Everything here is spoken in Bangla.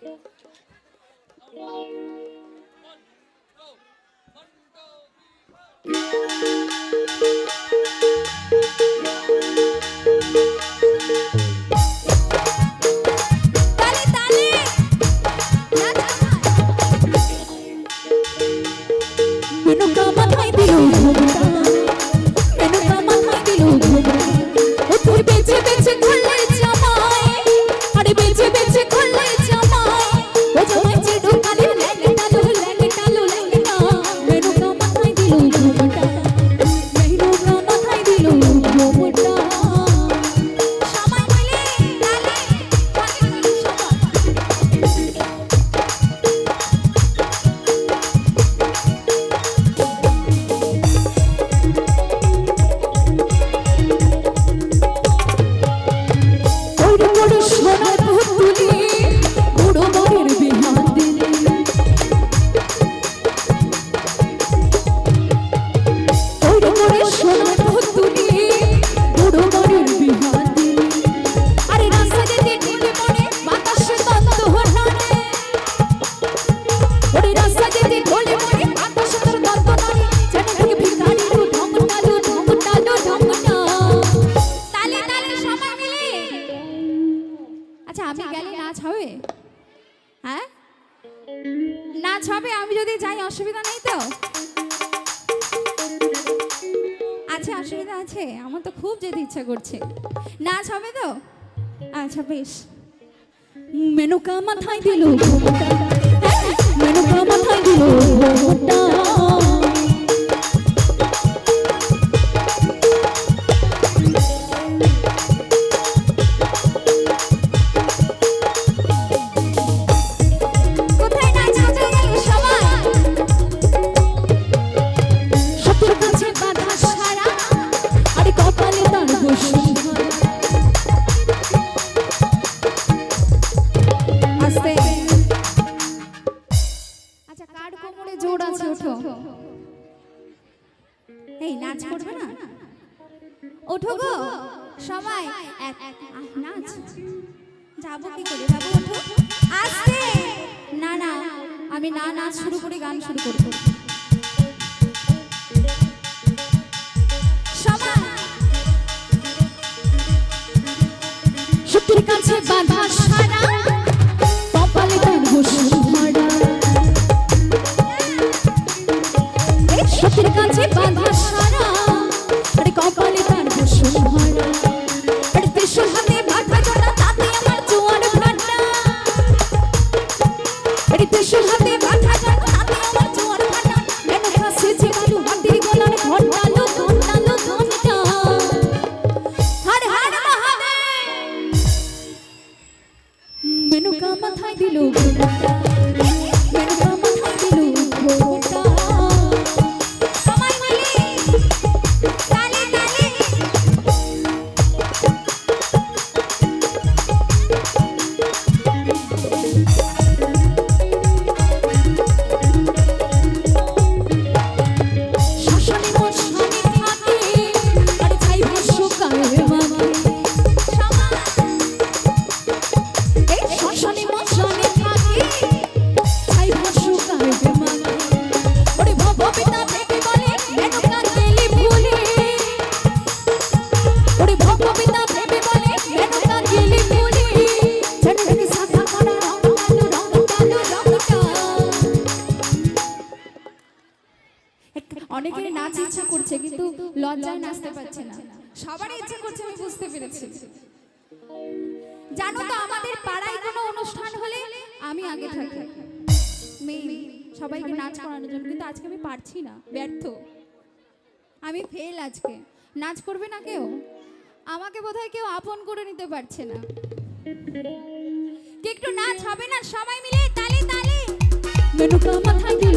তালে নাচ হবে, আমি যদি যাই, অসুবিধা নেই তো? আচ্ছা অসুবিধা আছে, আমার তো খুব যেতে ইচ্ছা করছে। নাচ হবে তো? আচ্ছা বেশ। মেনুকা মাথায় দিল। মেনুকা মাথায় দিল। কোমরে জোর আছে ওঠো এই নাচ করবে না? ওঠো গো। সবাই এক নাচ। যাব কি করে? যাব ওঠো। আস্তে। না না আমি না নাচ শুরু করে গান শুরু করব অনেকের নাচ ইচ্ছা করছে কিন্তু লজ্জায় নাচতে পারছে না। সবারই ইচ্ছা করছে আমি বুঝতে পেরেছি। জানো তো আমাদের পাড়ায় কোনো অনুষ্ঠান হলে আমি আগে থাকি। মেয়ে সবাইকে নাচ করানোর জন্য কিন্তু আজকে আমি পারছি না। ব্যর্থ। আমি ফেল আজকে। নাচ করবে না কেউ? আমাকে বোধহয় কেউ আপন করে নিতে পারছে না। কি একটু নাচ হবে না? সবাই মিলে তালে তালে। মেনুকা মাথায় দিল